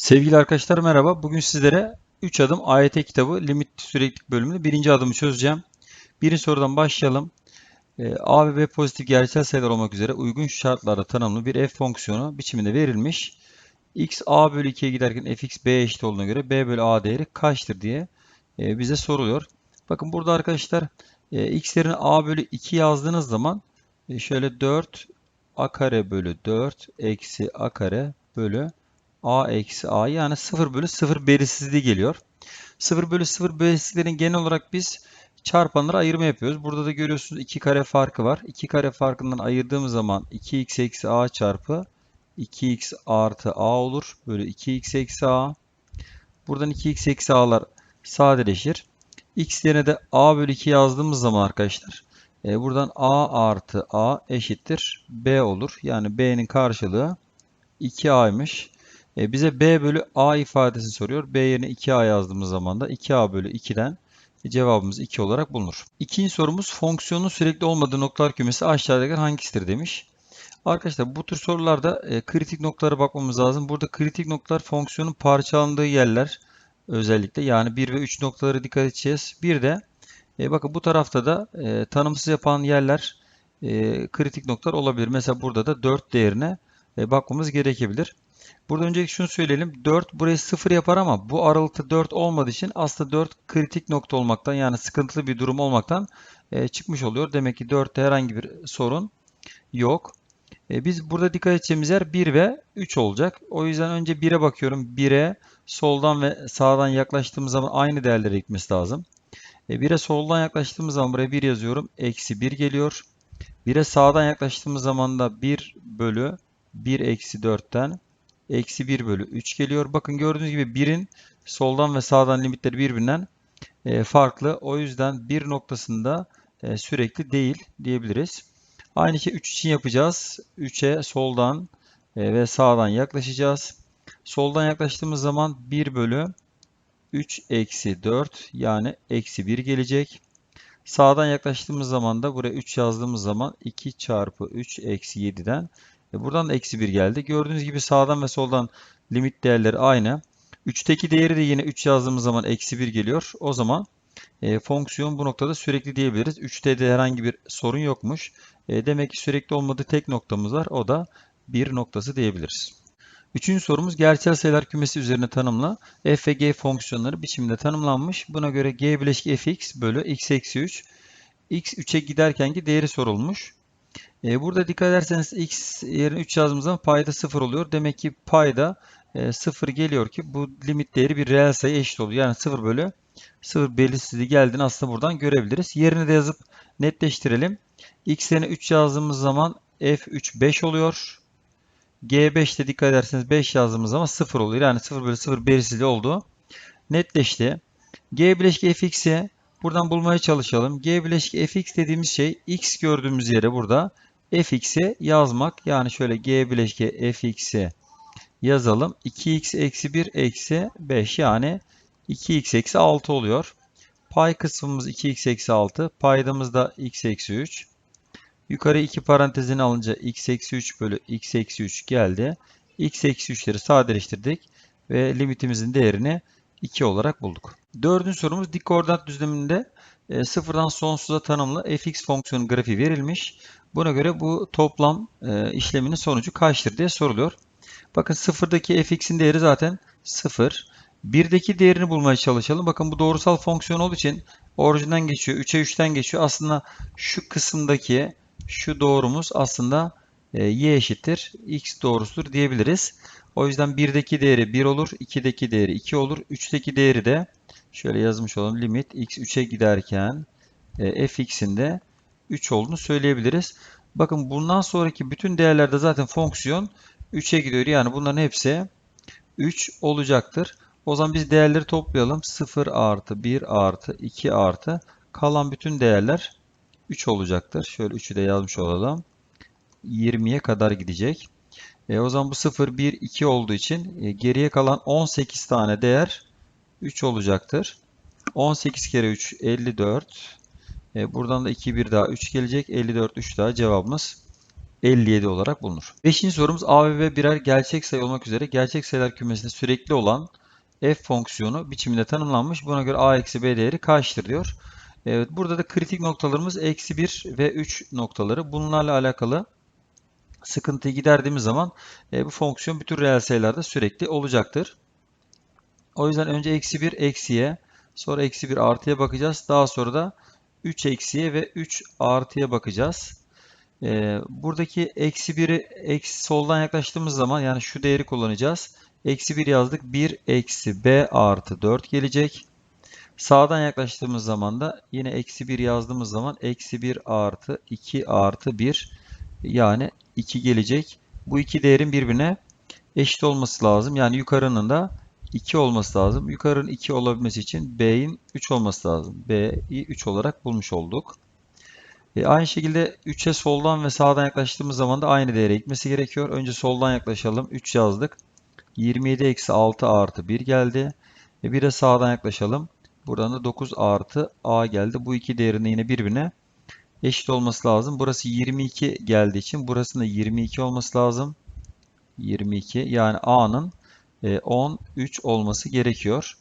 Sevgili arkadaşlar merhaba. Bugün sizlere 3 adım AYT kitabı limit süreklilik bölümünde birinci adımı çözeceğim. Birinci sorudan başlayalım. Ee, A ve B pozitif gerçel sayılar olmak üzere uygun şartlarda tanımlı bir f fonksiyonu biçiminde verilmiş. x a bölü 2'ye giderken fx b eşit olduğuna göre b bölü a değeri kaçtır diye e, bize soruluyor. Bakın burada arkadaşlar e, x yerine a bölü 2 yazdığınız zaman e, şöyle 4 a kare bölü 4 eksi a kare bölü a eksi a yani 0 bölü 0 belirsizliği geliyor. 0 bölü 0 belirsizliklerin genel olarak biz çarpanlara ayırma yapıyoruz. Burada da görüyorsunuz 2 kare farkı var. 2 kare farkından ayırdığımız zaman 2x eksi a çarpı 2x artı a olur. Böyle 2x eksi a. Buradan 2x eksi a'lar sadeleşir. x yerine de a bölü 2 yazdığımız zaman arkadaşlar e, buradan a artı a eşittir b olur. Yani b'nin karşılığı 2a'ymış. E, bize b bölü a ifadesi soruyor. b yerine 2a yazdığımız zaman da 2a bölü 2'den cevabımız 2 olarak bulunur. İkinci sorumuz fonksiyonun sürekli olmadığı noktalar kümesi aşağıdakiler hangisidir demiş. Arkadaşlar bu tür sorularda e, kritik noktalara bakmamız lazım. Burada kritik noktalar fonksiyonun parçalandığı yerler özellikle yani 1 ve 3 noktaları dikkat edeceğiz. Bir de e, bakın bu tarafta da e, tanımsız yapan yerler e, kritik noktalar olabilir. Mesela burada da 4 değerine e, bakmamız gerekebilir. Burada öncelikle şunu söyleyelim. 4 burayı 0 yapar ama bu aralıkta 4 olmadığı için aslında 4 kritik nokta olmaktan yani sıkıntılı bir durum olmaktan e, çıkmış oluyor. Demek ki 4'te herhangi bir sorun yok. E, biz burada dikkat edeceğimiz yer 1 ve 3 olacak. O yüzden önce 1'e bakıyorum. 1'e soldan ve sağdan yaklaştığımız zaman aynı değerlere gitmesi lazım. E, 1'e soldan yaklaştığımız zaman buraya 1 yazıyorum. Eksi 1 geliyor. 1'e sağdan yaklaştığımız zaman da 1 bölü 1 eksi 4'ten eksi 1 bölü 3 geliyor. Bakın gördüğünüz gibi 1'in soldan ve sağdan limitleri birbirinden e, farklı. O yüzden 1 noktasında e, sürekli değil diyebiliriz. Aynı şey 3 için yapacağız. 3'e soldan e, ve sağdan yaklaşacağız. Soldan yaklaştığımız zaman 1 bölü 3 eksi 4 yani eksi 1 gelecek. Sağdan yaklaştığımız zaman da buraya 3 yazdığımız zaman 2 çarpı 3 eksi 7'den e buradan da eksi 1 geldi. Gördüğünüz gibi sağdan ve soldan limit değerleri aynı. 3'teki değeri de yine 3 yazdığımız zaman eksi 1 geliyor. O zaman e, fonksiyon bu noktada sürekli diyebiliriz. 3'te de herhangi bir sorun yokmuş. E, demek ki sürekli olmadığı tek noktamız var. O da 1 noktası diyebiliriz. Üçüncü sorumuz gerçel sayılar kümesi üzerine tanımla f ve g fonksiyonları biçiminde tanımlanmış. Buna göre g bileşik fx bölü x eksi 3 x 3'e giderkenki değeri sorulmuş. E, burada dikkat ederseniz x yerine 3 yazdığımız zaman payda 0 oluyor. Demek ki payda e, 0 geliyor ki bu limit değeri bir reel sayı eşit oluyor. Yani 0 bölü 0 belirsizliği geldiğini aslında buradan görebiliriz. Yerine de yazıp netleştirelim. x yerine 3 yazdığımız zaman f3 5 oluyor. G5'te dikkat ederseniz 5 yazdığımız zaman 0 oluyor. Yani 0 bölü 0 belirsizliği oldu. Netleşti. G bileşik fx'e buradan bulmaya çalışalım. G bileşik fx dediğimiz şey x gördüğümüz yere burada fx'e yazmak. Yani şöyle g bileşke fx'e yazalım. 2x eksi 1 eksi 5 yani 2x eksi 6 oluyor. Pay kısmımız 2x eksi 6. Paydamız da x eksi 3. Yukarı iki parantezini alınca x eksi 3 bölü x eksi 3 geldi. x eksi 3'leri sadeleştirdik ve limitimizin değerini 2 olarak bulduk. Dördüncü sorumuz dik koordinat düzleminde e, sıfırdan sonsuza tanımlı fx fonksiyonu grafiği verilmiş. Buna göre bu toplam e, işleminin sonucu kaçtır diye soruluyor. Bakın sıfırdaki fx'in değeri zaten 0. 1'deki değerini bulmaya çalışalım. Bakın bu doğrusal fonksiyon olduğu için orijinden geçiyor. 3'e 3'ten geçiyor. Aslında şu kısımdaki şu doğrumuz aslında e, y eşittir x doğrusudur diyebiliriz. O yüzden 1'deki değeri 1 olur. 2'deki değeri 2 olur. 3'teki değeri de şöyle yazmış olalım. Limit x 3'e giderken e, fx'in de 3 olduğunu söyleyebiliriz. Bakın bundan sonraki bütün değerlerde zaten fonksiyon 3'e gidiyor. Yani bunların hepsi 3 olacaktır. O zaman biz değerleri toplayalım. 0 artı 1 artı 2 artı kalan bütün değerler 3 olacaktır. Şöyle 3'ü de yazmış olalım. 20'ye kadar gidecek. E, o zaman bu 0, 1, 2 olduğu için e, geriye kalan 18 tane değer 3 olacaktır. 18 kere 3 54. E, buradan da 2, 1 daha 3 gelecek. 54, 3 daha cevabımız 57 olarak bulunur. Beşinci sorumuz A ve B birer gerçek sayı olmak üzere gerçek sayılar kümesinde sürekli olan f fonksiyonu biçiminde tanımlanmış. Buna göre a eksi b değeri kaçtır diyor. Evet, burada da kritik noktalarımız eksi 1 ve 3 noktaları. Bunlarla alakalı sıkıntıyı giderdiğimiz zaman e, bu fonksiyon bütün reel sayılarda sürekli olacaktır. O yüzden önce eksi 1 eksiye, sonra eksi 1 artıya bakacağız. Daha sonra da 3 eksiye ve 3 artıya bakacağız. E, buradaki eksi 1'i eksi soldan yaklaştığımız zaman yani şu değeri kullanacağız. Eksi 1 yazdık. 1 eksi b artı 4 gelecek. Sağdan yaklaştığımız zaman da yine eksi 1 yazdığımız zaman eksi 1 artı 2 artı 1 yani 2 gelecek. Bu iki değerin birbirine eşit olması lazım. Yani yukarının da 2 olması lazım. Yukarının 2 olabilmesi için B'in 3 olması lazım. B'yi 3 olarak bulmuş olduk. E, aynı şekilde 3'e soldan ve sağdan yaklaştığımız zaman da aynı değere gitmesi gerekiyor. Önce soldan yaklaşalım. 3 yazdık. 27 eksi 6 artı 1 geldi. E, bir de sağdan yaklaşalım. Buradan da 9 artı a geldi. Bu iki değerinin yine birbirine eşit olması lazım. Burası 22 geldiği için burasının da 22 olması lazım. 22 yani a'nın 13 olması gerekiyor.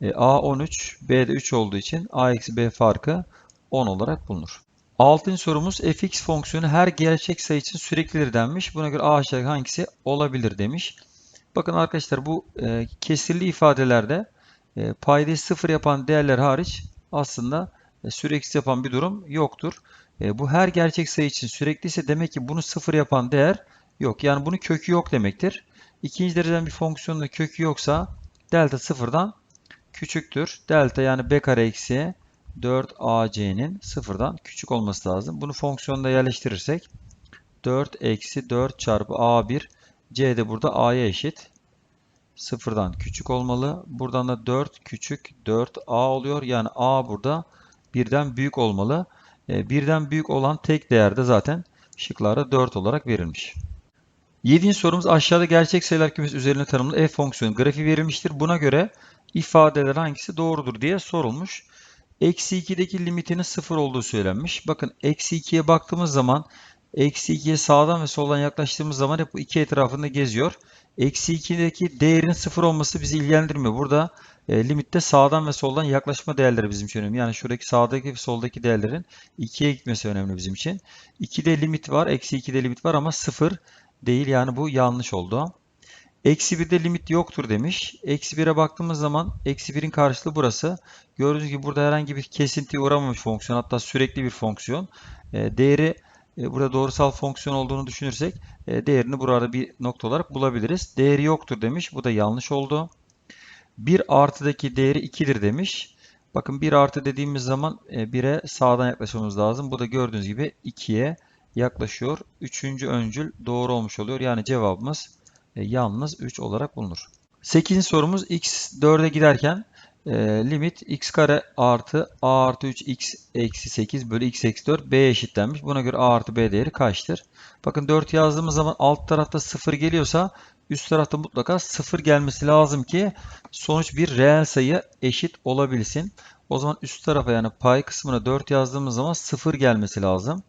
E, a 13, b de 3 olduğu için a eksi b farkı 10 olarak bulunur. Altıncı sorumuz fx fonksiyonu her gerçek sayı için süreklidir denmiş. Buna göre a aşağıdaki hangisi olabilir demiş. Bakın arkadaşlar bu e, kesirli ifadelerde e, paydayı sıfır yapan değerler hariç aslında e, süreksiz yapan bir durum yoktur. E, bu her gerçek sayı için sürekliyse demek ki bunu sıfır yapan değer yok. Yani bunun kökü yok demektir. İkinci dereceden bir fonksiyonun kökü yoksa delta sıfırdan küçüktür. Delta yani b kare eksi 4ac'nin sıfırdan küçük olması lazım. Bunu fonksiyonda yerleştirirsek 4 eksi 4 çarpı a1 c de burada a'ya eşit. Sıfırdan küçük olmalı. Buradan da 4 küçük 4a oluyor. Yani a burada birden büyük olmalı. E, birden büyük olan tek değer de zaten şıklarda 4 olarak verilmiş. Yedinci sorumuz aşağıda gerçek sayılar kümesi üzerine tanımlı f fonksiyonu grafiği verilmiştir. Buna göre ifadeler hangisi doğrudur diye sorulmuş. Eksi 2'deki limitinin 0 olduğu söylenmiş. Bakın eksi 2'ye baktığımız zaman eksi 2'ye sağdan ve soldan yaklaştığımız zaman hep bu iki etrafında geziyor. Eksi 2'deki değerin 0 olması bizi ilgilendirmiyor. Burada e, limitte sağdan ve soldan yaklaşma değerleri bizim için önemli. Yani şuradaki sağdaki ve soldaki değerlerin 2'ye gitmesi önemli bizim için. 2'de limit var, eksi 2'de limit var ama 0 değil. Yani bu yanlış oldu. Eksi 1'de limit yoktur demiş. Eksi 1'e baktığımız zaman eksi 1'in karşılığı burası. Gördüğünüz gibi burada herhangi bir kesintiye uğramamış fonksiyon. Hatta sürekli bir fonksiyon. E, değeri e, burada doğrusal fonksiyon olduğunu düşünürsek e, değerini burada bir nokta olarak bulabiliriz. Değeri yoktur demiş. Bu da yanlış oldu. 1 artıdaki değeri 2'dir demiş. Bakın 1 artı dediğimiz zaman 1'e sağdan yaklaşmamız lazım. Bu da gördüğünüz gibi 2'ye yaklaşıyor. Üçüncü öncül doğru olmuş oluyor. Yani cevabımız yalnız 3 olarak bulunur. 8. sorumuz x 4'e giderken e, limit x kare artı a artı 3 x eksi 8 bölü x eksi 4 b eşitlenmiş. Buna göre a artı b değeri kaçtır? Bakın 4 yazdığımız zaman alt tarafta 0 geliyorsa üst tarafta mutlaka 0 gelmesi lazım ki sonuç bir reel sayı eşit olabilsin. O zaman üst tarafa yani pay kısmına 4 yazdığımız zaman 0 gelmesi lazım.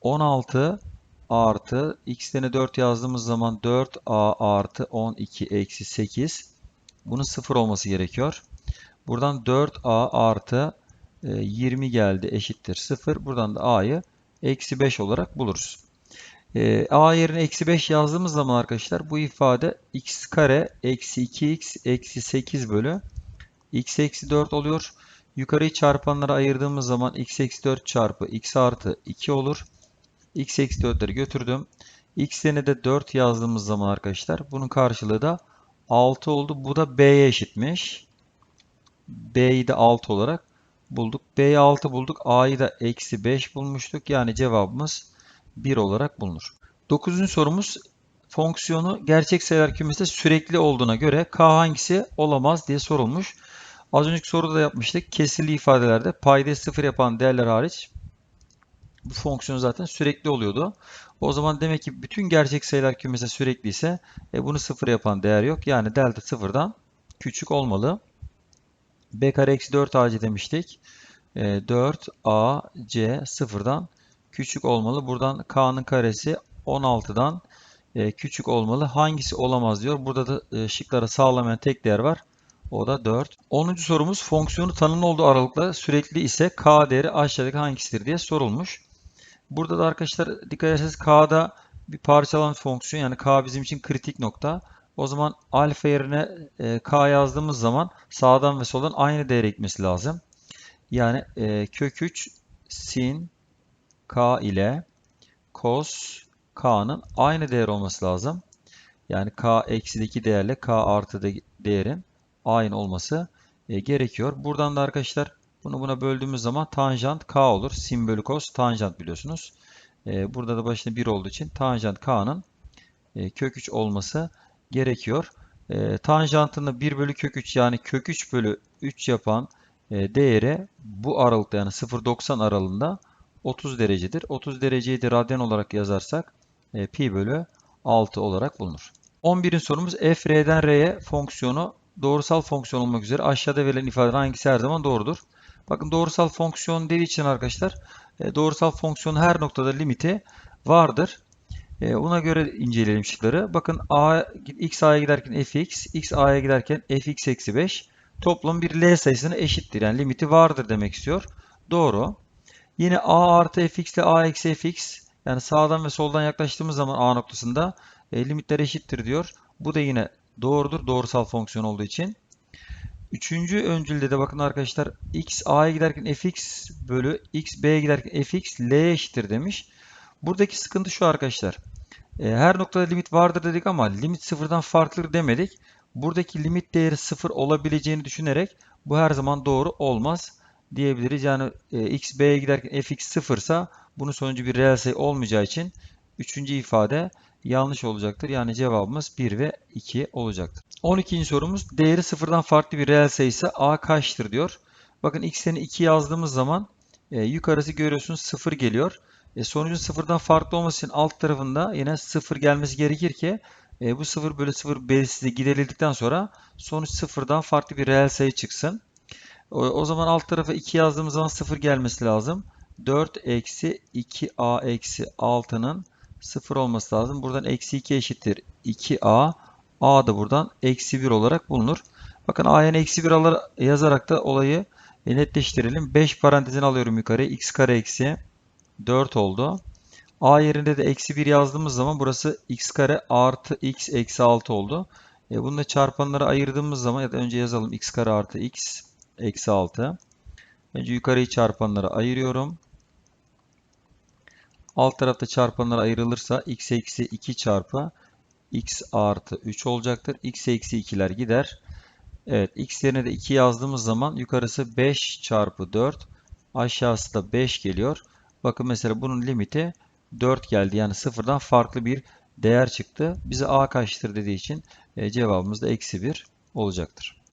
16 artı x'lerine 4 yazdığımız zaman 4a artı 12 eksi 8 bunun 0 olması gerekiyor. Buradan 4a artı 20 e, geldi eşittir 0. Buradan da a'yı eksi 5 olarak buluruz. E, a yerine eksi 5 yazdığımız zaman arkadaşlar bu ifade x kare eksi 2x eksi 8 bölü x eksi 4 oluyor. Yukarıyı çarpanlara ayırdığımız zaman x eksi 4 çarpı x artı 2 olur. X eksi 4'leri götürdüm. x'lerine de 4 yazdığımız zaman arkadaşlar bunun karşılığı da 6 oldu. Bu da b'ye eşitmiş. B'yi de 6 olarak bulduk. B'yi 6 bulduk. A'yı da eksi 5 bulmuştuk. Yani cevabımız 1 olarak bulunur. 9. sorumuz fonksiyonu gerçek sayılar kümesinde sürekli olduğuna göre K hangisi olamaz diye sorulmuş. Az önceki soruda da yapmıştık. Kesirli ifadelerde payda 0 yapan değerler hariç bu fonksiyon zaten sürekli oluyordu. O zaman demek ki bütün gerçek sayılar kümesi sürekli ise e, bunu 0 yapan değer yok. Yani delta 0'dan küçük olmalı b kare eksi 4ac demiştik. 4ac e, sıfırdan küçük olmalı. Buradan k'nın karesi 16'dan e, küçük olmalı. Hangisi olamaz diyor. Burada da e, şıklara sağlamayan tek değer var. O da 4. 10. sorumuz fonksiyonu tanımlı olduğu aralıkla sürekli ise k değeri aşağıdaki hangisidir diye sorulmuş. Burada da arkadaşlar dikkat ederseniz k'da bir parçalan fonksiyon yani k bizim için kritik nokta. O zaman alfa yerine e, k yazdığımız zaman sağdan ve soldan aynı değere gitmesi lazım. Yani e, kök 3 sin k ile cos k'nın aynı değer olması lazım. Yani k eksideki değerle k artı de- değerin aynı olması e, gerekiyor. Buradan da arkadaşlar bunu buna böldüğümüz zaman tanjant k olur. Sin bölü cos tanjant biliyorsunuz. E, burada da başında 1 olduğu için tanjant k'nın e, kök 3 olması gerekiyor. E, tanjantını 1 bölü kök 3 yani kök 3 bölü 3 yapan e, değeri bu aralıkta yani 0-90 aralığında 30 derecedir. 30 dereceyi de radyan olarak yazarsak e, pi bölü 6 olarak bulunur. 11. sorumuz f r'den r'ye fonksiyonu doğrusal fonksiyon olmak üzere aşağıda verilen ifade hangisi her zaman doğrudur? Bakın doğrusal fonksiyon dediği için arkadaşlar e, doğrusal fonksiyonun her noktada limiti vardır. E, Buna göre inceleyelim şıkları. Bakın a, x a'ya giderken fx, x a'ya giderken fx eksi 5 toplam bir l sayısına eşittir. Yani limiti vardır demek istiyor. Doğru. Yine a artı fx ile a eksi fx yani sağdan ve soldan yaklaştığımız zaman a noktasında e, limitler eşittir diyor. Bu da yine doğrudur. Doğrusal fonksiyon olduğu için. Üçüncü öncülde de bakın arkadaşlar x a'ya giderken fx bölü x b'ye giderken fx l'ye eşittir demiş. Buradaki sıkıntı şu arkadaşlar. E, her noktada limit vardır dedik ama limit sıfırdan farklıdır demedik. Buradaki limit değeri sıfır olabileceğini düşünerek bu her zaman doğru olmaz diyebiliriz. Yani e, x b'ye giderken fx sıfırsa bunun sonucu bir reel sayı olmayacağı için üçüncü ifade yanlış olacaktır. Yani cevabımız 1 ve 2 olacaktır. 12. sorumuz değeri sıfırdan farklı bir reel sayısı a kaçtır diyor. Bakın x'ini 2 yazdığımız zaman e, yukarısı görüyorsunuz 0 geliyor. E, sonucun sıfırdan farklı olması için alt tarafında yine 0 gelmesi gerekir ki e, bu 0 bölü 0 belirsizliği giderildikten sonra sonuç sıfırdan farklı bir reel sayı çıksın. O, o zaman alt tarafa 2 yazdığımız zaman 0 gelmesi lazım. 4 eksi 2a eksi 6'nın 0 olması lazım. Buradan eksi 2 eşittir 2a. a da buradan eksi 1 olarak bulunur. Bakın a'ya eksi 1 alır, yazarak da olayı e, netleştirelim. 5 parantezini alıyorum yukarı. x kare eksi 4 oldu. A yerinde de eksi 1 yazdığımız zaman burası x kare artı x eksi 6 oldu. E, bunu da çarpanlara ayırdığımız zaman ya da önce yazalım x kare artı x eksi 6. Önce yukarıyı çarpanlara ayırıyorum. Alt tarafta çarpanlara ayrılırsa x eksi 2 çarpı x artı 3 olacaktır. x eksi 2'ler gider. Evet x yerine de 2 yazdığımız zaman yukarısı 5 çarpı 4 aşağısı da 5 geliyor. Bakın mesela bunun limiti 4 geldi. Yani sıfırdan farklı bir değer çıktı. Bize a kaçtır dediği için e, cevabımız da eksi 1 olacaktır.